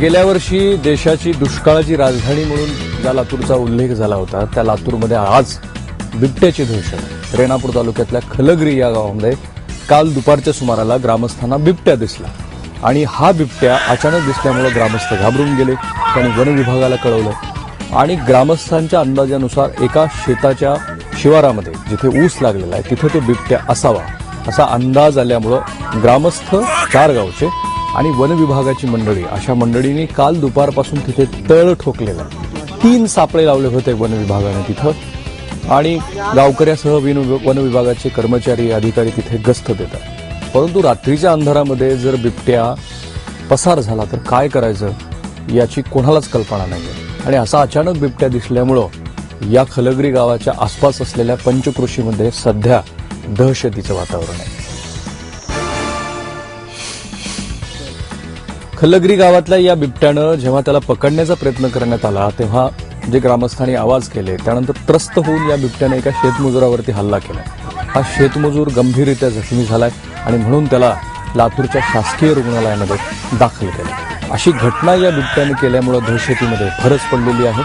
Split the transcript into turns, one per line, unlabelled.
गेल्या वर्षी देशाची दुष्काळाची राजधानी म्हणून ज्या लातूरचा उल्लेख झाला होता त्या लातूरमध्ये आज बिबट्याची दहशत रेणापूर तालुक्यातल्या खलगरी या गावामध्ये काल दुपारच्या सुमाराला ग्रामस्थांना बिबट्या दिसला. आणि हा बिबट्या अचानक दिसल्यामुळे ग्रामस्थ घाबरून गेले त्यांनी वनविभागाला कळवलं आणि ग्रामस्थांच्या अंदाजानुसार एका शेताच्या शिवारामध्ये जिथे ऊस लागलेला आहे तिथे तो बिबट्या असावा असा अंदाज आल्यामुळं ग्रामस्थ चार गावचे आणि वन विभागाची मंडळी अशा मंडळींनी काल दुपारपासून तिथे तळ ठोकलेलं आहे. तीन सापळे लावले होते वन विभागाने तिथं. आणि गावकऱ्यासह विन वन विभागाचे कर्मचारी अधिकारी तिथे गस्त देतात. परंतु रात्रीच्या अंधारामध्ये जर बिबट्या पसार झाला तर काय करायचं याची कोणालाच कल्पना नाही आणि असा अचानक बिबट्या दिसल्यामुळं या खलगरी गावाच्या आसपास असलेल्या पंचकृषीमध्ये सध्या दहशतीचं वातावरण आहे. खलगरी गावातल्या या बिबट्यानं जेव्हा त्याला पकडण्याचा प्रयत्न करण्यात आला तेव्हा जे ग्रामस्थांनी आवाज केले त्यानंतर त्रस्त होऊन या बिबट्याने एका शेतमजुरावरती हल्ला केला. हा शेतमजूर गंभीररित्या जखमी झालाय आणि म्हणून त्याला लातूरच्या शासकीय रुग्णालयामध्ये दाखल केलं. अशी घटना या बिबट्याने केल्यामुळे दहशतीमध्ये भरच पडलेली आहे.